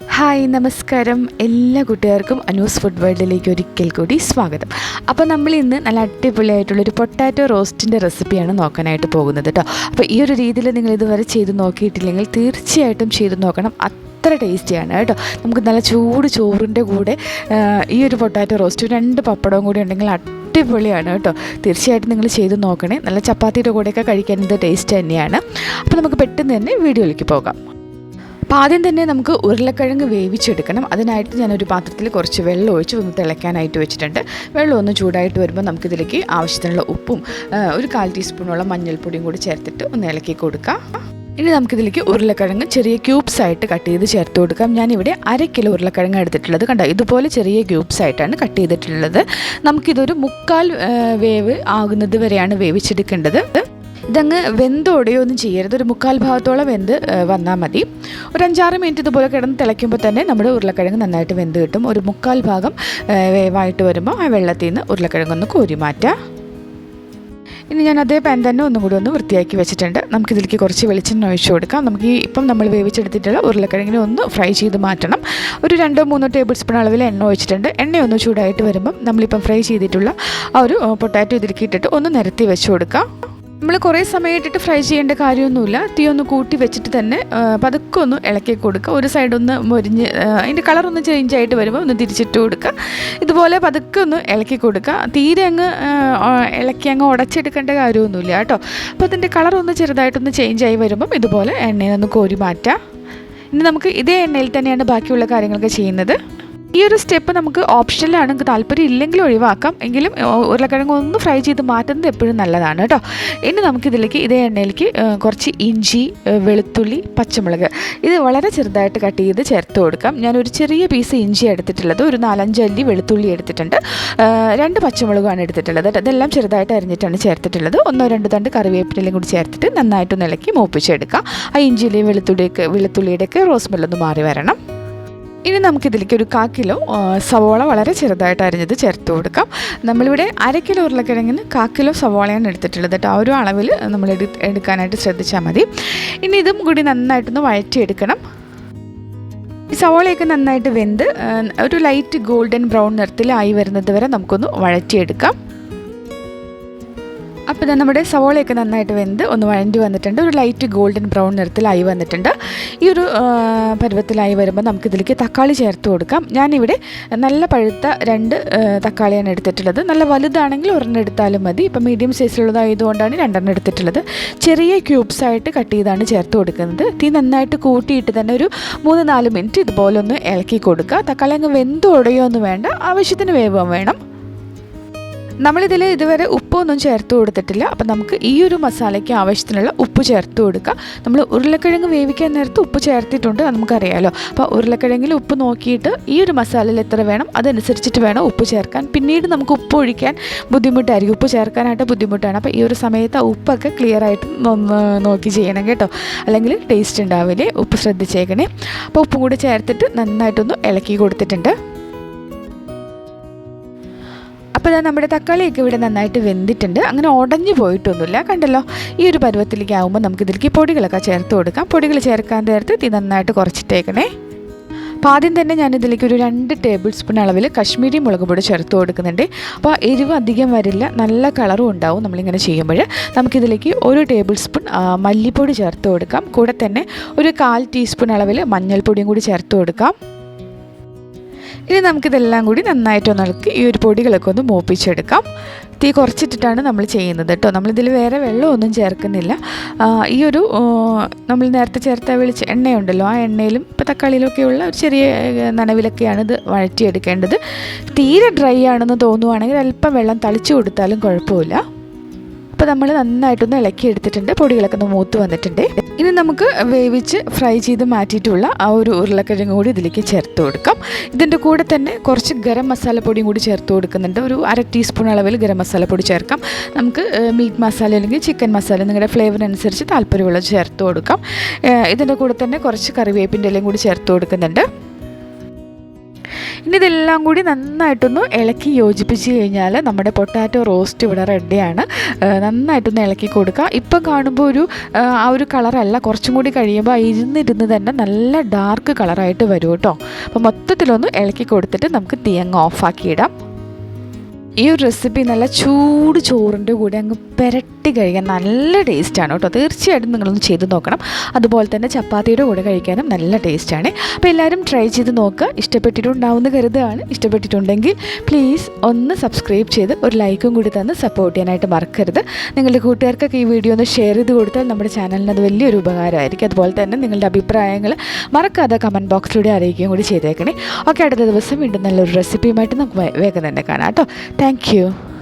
Hi നമസ്കാരം. എല്ലാ കൂട്ടുകാർക്കും അനൂസ് ഫുഡ് വേൾഡിലേക്ക് ഒരിക്കൽ കൂടി സ്വാഗതം. അപ്പോൾ നമ്മൾ ഇന്ന് നല്ല അടിപൊളിയായിട്ടുള്ളൊരു പൊട്ടാറ്റോ റോസ്റ്റിന്റെ റെസിപ്പിയാണ് നോക്കാനായിട്ട് പോകുന്നത് കേട്ടോ. അപ്പോൾ ഈ ഒരു രീതിയിൽ നിങ്ങൾ ഇതുവരെ ചെയ്ത് നോക്കിയിട്ടില്ലെങ്കിൽ തീർച്ചയായിട്ടും ചെയ്ത് നോക്കണം. അത്ര ടേസ്റ്റിയാണ് കേട്ടോ. നമുക്ക് നല്ല ചൂട് ചോറിന്റെ കൂടെ ഈ ഒരു പൊട്ടാറ്റോ റോസ്റ്റ് രണ്ട് പപ്പടവും കൂടി ഉണ്ടെങ്കിൽ അടിപൊളിയാണ് കേട്ടോ. തീർച്ചയായിട്ടും നിങ്ങൾ ചെയ്ത് നോക്കണേ. നല്ല ചപ്പാത്തിയുടെ കൂടെയൊക്കെ കഴിക്കാൻ ഇത് ടേസ്റ്റ് തന്നെയാണ്. അപ്പോൾ നമുക്ക് പെട്ടെന്ന് തന്നെ വീഡിയോയിലേക്ക് പോകാം. അപ്പോൾ ആദ്യം തന്നെ നമുക്ക് ഉരുളക്കിഴങ്ങ് വേവിച്ചെടുക്കണം. അതിനായിട്ട് ഞാനൊരു പാത്രത്തിൽ കുറച്ച് വെള്ളം ഒഴിച്ച് ഒന്ന് തിളയ്ക്കാനായിട്ട് വെച്ചിട്ടുണ്ട്. വെള്ളം ഒന്ന് ചൂടായിട്ട് വരുമ്പോൾ നമുക്കിതിലേക്ക് ആവശ്യത്തിനുള്ള ഉപ്പും ഒരു കാൽ ടീസ്പൂണോളം മഞ്ഞൾപ്പൊടിയും കൂടി ചേർത്തിട്ട് ഒന്ന് ഇളക്കി കൊടുക്കാം. ഇനി നമുക്കിതിലേക്ക് ഉരുളക്കിഴങ്ങ് ചെറിയ ക്യൂബ്സ് ആയിട്ട് കട്ട് ചെയ്ത് ചേർത്ത് കൊടുക്കാം. ഞാനിവിടെ അര കിലോ ഉരുളക്കിഴങ്ങ് എടുത്തിട്ടുള്ളത് കണ്ടോ? ഇതുപോലെ ചെറിയ ക്യൂബ്സ് ആയിട്ടാണ് കട്ട് ചെയ്തിട്ടുള്ളത്. നമുക്കിതൊരു മുക്കാൽ വേവ് ആകുന്നത് വരെയാണ് വേവിച്ചെടുക്കേണ്ടത്. ഇതങ്ങ് വെന്തോടെയോ ഒന്നും ചെയ്യരുത്. ഒരു മുക്കാൽ ഭാഗത്തോളം വെന്ത് വന്നാൽ മതി. ഒരു അഞ്ചാറ് മിനിറ്റ് ഇതുപോലെ കിടന്ന് തിളയ്ക്കുമ്പോൾ തന്നെ നമ്മുടെ ഉരുളക്കിഴങ്ങ് നന്നായിട്ട് വെന്ത് കിട്ടും. ഒരു മുക്കാൽ ഭാഗം വേവായിട്ട് വരുമ്പോൾ ആ വെള്ളത്തിൽ നിന്ന് ഉരുളക്കിഴങ്ങൊന്ന് കോരി മാറ്റാം. ഇനി ഞാൻ അതേ പാൻ തന്നെ ഒന്നും കൂടി ഒന്ന് വൃത്തിയാക്കി വെച്ചിട്ടുണ്ട്. നമുക്കിതിലേക്ക് കുറച്ച് വെളിച്ചെണ്ണ ഒഴിച്ചു കൊടുക്കാം. നമുക്ക് ഈ ഇപ്പം നമ്മൾ വേവിച്ചെടുത്തിട്ടുള്ള ഉരുളക്കിഴങ്ങിനെ ഒന്ന് ഫ്രൈ ചെയ്ത് മാറ്റണം. ഒരു രണ്ടോ മൂന്നോ ടേബിൾ സ്പൂൺ അളവിൽ എണ്ണ ഒഴിച്ചിട്ടുണ്ട്. എണ്ണ ഒന്ന് ചൂടായിട്ട് വരുമ്പം നമ്മളിപ്പം ഫ്രൈ ചെയ്തിട്ടുള്ള ആ ഒരു പൊട്ടാറ്റോ ഇതിലേക്ക് ഇട്ടിട്ട് ഒന്ന് നിരത്തി വെച്ച് കൊടുക്കാം. നമ്മൾ കുറേ സമയം ഇട്ടിട്ട് ഫ്രൈ ചെയ്യേണ്ട കാര്യമൊന്നുമില്ല. തീ ഒന്ന് കൂട്ടി വെച്ചിട്ട് തന്നെ പതുക്കെ ഒന്ന് ഇളക്കി കൊടുക്കുക. ഒരു സൈഡ് ഒന്ന് മൊരിഞ്ഞ് അതിന്റെ കളർ ഒന്ന് ചേഞ്ച് ആയിട്ട് വരുമ്പോൾ ഒന്ന് തിരിച്ചിട്ട് കൊടുക്കുക. ഇതുപോലെ പതുക്കെ ഒന്ന് ഇളക്കി കൊടുക്കുക. തീരെ അങ്ങ് ഇളക്കി അങ്ങ് ഉടച്ചെടുക്കേണ്ട കാര്യമൊന്നുമില്ല കേട്ടോ. അപ്പോൾ അതിന്റെ കളർ ഒന്ന് ചെറുതായിട്ടൊന്ന് ചേഞ്ച് ആയി വരുമ്പം ഇതുപോലെ എണ്ണയിൽ ഒന്ന് കോരി മാറ്റാം ഇനി നമുക്ക് ഇതേ എണ്ണയിൽ തന്നെയാണ് ബാക്കിയുള്ള കാര്യങ്ങളൊക്കെ ചെയ്യുന്നത്. ഈ ഒരു സ്റ്റെപ്പ് നമുക്ക് ഓപ്ഷനിലാണ് നിങ്ങൾക്ക് താല്പര്യം ഇല്ലെങ്കിൽ ഒഴിവാക്കാം. എങ്കിലും ഉരുളക്കിഴങ്ങ് ഒന്ന് ഫ്രൈ ചെയ്ത് മാറ്റുന്നത് എപ്പോഴും നല്ലതാണ് കേട്ടോ. ഇനി നമുക്കിതിലേക്ക് ഇതേ എണ്ണയിലേക്ക് കുറച്ച് ഇഞ്ചി വെളുത്തുള്ളി പച്ചമുളക്. ഇത് വളരെ ചെറുതായിട്ട് കട്ട് ചെയ്ത് ചേർത്ത് കൊടുക്കാം. ഞാനൊരു ചെറിയ പീസ് ഇഞ്ചി എടുത്തിട്ടുള്ളത് ഒരു നാലഞ്ച് അല്ലി വെളുത്തുള്ളി എടുത്തിട്ടുണ്ട്. രണ്ട് പച്ചമുളകാണ് എടുത്തിട്ടുള്ളത്. ഇതെല്ലാം ചെറുതായിട്ട് അരിഞ്ഞിട്ടാണ് ചേർത്തിട്ടുള്ളത്. ഒന്നോ രണ്ടോ തണ്ട് കറിവേപ്പിലയും കൂടി ചേർത്തിട്ട് നന്നായിട്ടൊന്ന് ഇളക്കി മൂപ്പിച്ചെടുക്കാം. ആ ഇഞ്ചിയിലെയും വെളുത്തുള്ളിയൊക്കെ വെളുത്തുള്ളിയുടെയൊക്കെ റോസ് മെല്ലൊന്ന് മാറി വരണം. ഇനി നമുക്കിതിലേക്ക് ഒരു കാ കിലോ സവോള വളരെ ചെറുതായിട്ട് അരിഞ്ഞത് ചേർത്ത് കൊടുക്കാം. നമ്മളിവിടെ അര കിലോ ഉരുളക്കിഴങ്ങിന് കാ കിലോ സവോളയാണ് എടുത്തിട്ടുള്ളത് കേട്ടോ. ആ ഒരു അളവിൽ നമ്മൾ എടു എടുക്കാനായിട്ട് ശ്രദ്ധിച്ചാൽ മതി. ഇനി ഇതും കൂടി നന്നായിട്ടൊന്ന് വഴറ്റിയെടുക്കണം. ഈ സവോളയൊക്കെ നന്നായിട്ട് വെന്ത് ഒരു ലൈറ്റ് ഗോൾഡൻ ബ്രൗൺ നിറത്തിലായി വരുന്നത് വരെ നമുക്കൊന്ന് വഴറ്റിയെടുക്കാം. അപ്പോൾ ഇതാ നമ്മുടെ സവോളയൊക്കെ നന്നായിട്ട് വെന്ത് ഒന്ന് വഴണ്ടി വന്നിട്ടുണ്ട്. ഒരു ലൈറ്റ് ഗോൾഡൻ ബ്രൗൺ നിറത്തിലായി വന്നിട്ടുണ്ട്. ഈ ഒരു പരുവത്തിലായി വരുമ്പോൾ നമുക്കിതിലേക്ക് തക്കാളി ചേർത്ത് കൊടുക്കാം. ഞാനിവിടെ നല്ല പഴുത്ത രണ്ട് തക്കാളിയാണ് എടുത്തിട്ടുള്ളത്. നല്ല വലുതാണെങ്കിൽ ഒരെണ്ണം എടുത്താലും മതി. ഇപ്പം മീഡിയം സൈസിലുള്ളതായതുകൊണ്ടാണ് രണ്ടെണ്ണം എടുത്തിട്ടുള്ളത്. ചെറിയ ക്യൂബ്സ് ആയിട്ട് കട്ട് ചെയ്താണ് ചേർത്ത് കൊടുക്കുന്നത്. തീ നന്നായിട്ട് കൂട്ടിയിട്ട് തന്നെ ഒരു മൂന്ന് നാല് മിനിറ്റ് ഇതുപോലെ ഒന്ന് ഇളക്കി കൊടുക്കുക. തക്കാളി അങ്ങ് വെന്തുടയോ ഒന്നും വേണ്ട. ആവശ്യത്തിന് വേവാൻ വേണം. നമ്മളിതിൽ ഇതുവരെ ഉപ്പൊന്നും ചേർത്ത് കൊടുത്തിട്ടില്ല. അപ്പം നമുക്ക് ഈ ഒരു മസാലയ്ക്ക് ആവശ്യത്തിനുള്ള ഉപ്പ് ചേർത്ത് കൊടുക്കാം. നമ്മൾ ഉരുളക്കിഴങ്ങ് വേവിക്കാൻ നേരത്ത് ഉപ്പ് ചേർത്തിട്ടുണ്ട് നമുക്കറിയാമല്ലോ അപ്പോൾ ഉരുളക്കിഴങ്ങിൽ ഉപ്പ് നോക്കിയിട്ട് ഈ ഒരു മസാലയിൽ എത്ര വേണം അതനുസരിച്ചിട്ട് വേണം ഉപ്പ് ചേർക്കാൻ. പിന്നീട് നമുക്ക് ഉപ്പ് ഒഴിക്കാൻ ബുദ്ധിമുട്ടായിരിക്കും. ഉപ്പ് ചേർക്കാനായിട്ട് ബുദ്ധിമുട്ടാണ്. അപ്പോൾ ഈ ഒരു സമയത്ത് ആ ഉപ്പൊക്കെ ക്ലിയർ ആയിട്ട് നോക്കി ചെയ്യണം കേട്ടോ. അല്ലെങ്കിൽ ടേസ്റ്റ് ഉണ്ടാവില്ലേ? ഉപ്പ് ശ്രദ്ധിച്ചേക്കണേ. അപ്പോൾ ഉപ്പും കൂടി ചേർത്തിട്ട് നന്നായിട്ടൊന്ന് ഇളക്കി കൊടുത്തിട്ടുണ്ട്. അപ്പോൾ ഇതാ നമ്മുടെ തക്കാളിയൊക്കെ ഇവിടെ നന്നായിട്ട് വെന്തിട്ടുണ്ട്. അങ്ങനെ ഉടഞ്ഞു പോയിട്ടൊന്നുമില്ല. കണ്ടല്ലോ ഈ ഒരു പരുവത്തിലേക്ക് ആകുമ്പോൾ നമുക്ക് ഇതിലേക്ക് പൊടികളൊക്കെ ചേർത്ത് കൊടുക്കാം. പൊടികൾ ചേർക്കാൻ നേരത്ത് തീ നന്നായിട്ട് കുറച്ചിട്ടേക്കണേ. അപ്പോൾ ആദ്യം തന്നെ ഞാൻ ഇതിലേക്ക് ഒരു രണ്ട് ടേബിൾ സ്പൂൺ അളവിൽ കശ്മീരി മുളക് പൊടി ചേർത്ത് കൊടുക്കുന്നുണ്ട്. അപ്പോൾ എരിവ് അധികം വരില്ല നല്ല കളറും ഉണ്ടാവും നമ്മളിങ്ങനെ ചെയ്യുമ്പോൾ നമുക്കിതിലേക്ക് ഒരു ടേബിൾ സ്പൂൺ മല്ലിപ്പൊടി ചേർത്ത് കൊടുക്കാം. കൂടെ തന്നെ ഒരു കാൽ ടീസ്പൂൺ അളവിൽ മഞ്ഞൾപ്പൊടിയും കൂടി ചേർത്ത് കൊടുക്കാം. ഇനി നമുക്കിതെല്ലാം കൂടി നന്നായിട്ടൊന്ന് ഇളക്കി ഈ ഒരു പൊടികളൊക്കെ ഒന്ന് മൂപ്പിച്ചെടുക്കാം. തീ കുറച്ചിട്ടിട്ടാണ് നമ്മൾ ചെയ്യുന്നത് കേട്ടോ. നമ്മളിതിൽ വേറെ വെള്ളമൊന്നും ചേർക്കുന്നില്ല. ഈ ഒരു നമ്മൾ നേരത്തെ ചേർത്ത വെളിച്ച എണ്ണയുണ്ടല്ലോ ആ എണ്ണയിലും ഇപ്പോൾ തക്കാളിയിലൊക്കെയുള്ള ഒരു ചെറിയ നനവിലൊക്കെയാണ് ഇത് വഴറ്റിയെടുക്കേണ്ടത്. തീരെ ഡ്രൈ ആണെന്ന് തോന്നുവാണെങ്കിൽ അല്പം വെള്ളം തളിച്ചു കൊടുത്താലും കുഴപ്പമില്ല. അപ്പോൾ നമ്മൾ നന്നായിട്ടൊന്ന് ഇളക്കി എടുത്തിട്ടുണ്ട് പൊടികളൊക്കെ ഒന്ന് മൂത്ത് വന്നിട്ടുണ്ട്. ഇനി നമുക്ക് വേവിച്ച് ഫ്രൈ ചെയ്ത് മാറ്റിയിട്ടുള്ള ആ ഒരു ഉരുളക്കിഴങ്ങ് കൂടി ഇതിലേക്ക് ചേർത്ത് കൊടുക്കാം. ഇതിന്റെ കൂടെ തന്നെ കുറച്ച് ഗരം മസാലപ്പൊടിയും കൂടി ചേർത്ത് കൊടുക്കുന്നുണ്ട്. ഒരു അര ടീസ്പൂൺ അളവിൽ ഗരം പൊടി ചേർക്കാം. നമുക്ക് മീറ്റ് മസാല അല്ലെങ്കിൽ ചിക്കൻ മസാല നിങ്ങളുടെ ഫ്ലേവറിനനുസരിച്ച് താല്പര്യമുള്ളത് ചേർത്ത് കൊടുക്കാം. ഇതിന്റെ കൂടെ തന്നെ കുറച്ച് കറിവേപ്പിന്റെ ഇലയും കൂടി ചേർത്ത് കൊടുക്കുന്നുണ്ട്. ഇനി ഇതെല്ലാം കൂടി നന്നായിട്ടൊന്ന് ഇളക്കി യോജിപ്പിച്ച് കഴിഞ്ഞാൽ നമ്മുടെ പൊട്ടാറ്റോ റോസ്റ്റ് ഇവിടെ റെഡിയാണ്. നന്നായിട്ടൊന്ന് ഇളക്കി കൊടുക്കുക ഇപ്പം കാണുമ്പോൾ ഒരു ആ ഒരു കളറല്ല. കുറച്ചും കൂടി കഴിയുമ്പോൾ ഇരുന്നിരുന്ന് തന്നെ നല്ല ഡാർക്ക് കളറായിട്ട് വരും കേട്ടോ. അപ്പോൾ മൊത്തത്തിലൊന്ന് ഇളക്കി കൊടുത്തിട്ട് നമുക്ക് തീയങ്ങ് ഓഫാക്കിയിടാം ഈ ഒരു റെസിപ്പി നല്ല ചൂട് ചോറിന്റെ കൂടെ അങ്ങ് പുരട്ടി കഴിക്കാൻ നല്ല ടേസ്റ്റാണ് കേട്ടോ. തീർച്ചയായിട്ടും നിങ്ങളൊന്ന് ചെയ്ത് നോക്കണം. അതുപോലെ തന്നെ ചപ്പാത്തിയുടെ കൂടെ കഴിക്കാനും നല്ല ടേസ്റ്റാണ് അപ്പോൾ എല്ലാവരും ട്രൈ ചെയ്ത് നോക്കുക ഇഷ്ടപ്പെട്ടിട്ടുണ്ടാവുമെന്ന് കരുതുകയാണ്. ഇഷ്ടപ്പെട്ടിട്ടുണ്ടെങ്കിൽ പ്ലീസ് ഒന്ന് സബ്സ്ക്രൈബ് ചെയ്ത് ഒരു ലൈക്കും കൂടി തന്ന് സപ്പോർട്ട് ചെയ്യാനായിട്ട് മറക്കരുത്. നിങ്ങളുടെ കൂട്ടുകാർക്കൊക്കെ ഈ വീഡിയോ ഒന്ന് ഷെയർ ചെയ്ത് കൊടുത്താൽ നമ്മുടെ ചാനലിന് അത് വലിയൊരു ഉപകാരമായിരിക്കും. അതുപോലെ തന്നെ നിങ്ങളുടെ അഭിപ്രായങ്ങൾ മറക്കാതെ കമന്റ് ബോക്സിലൂടെ അറിയിക്കുകയും കൂടി ചെയ്തേക്കണേ. ഓക്കെ അടുത്ത ദിവസം വീണ്ടും നല്ലൊരു റെസിപ്പിയുമായിട്ട് നമുക്ക് വേഗം തന്നെ കാണാം കേട്ടോ. Thank you.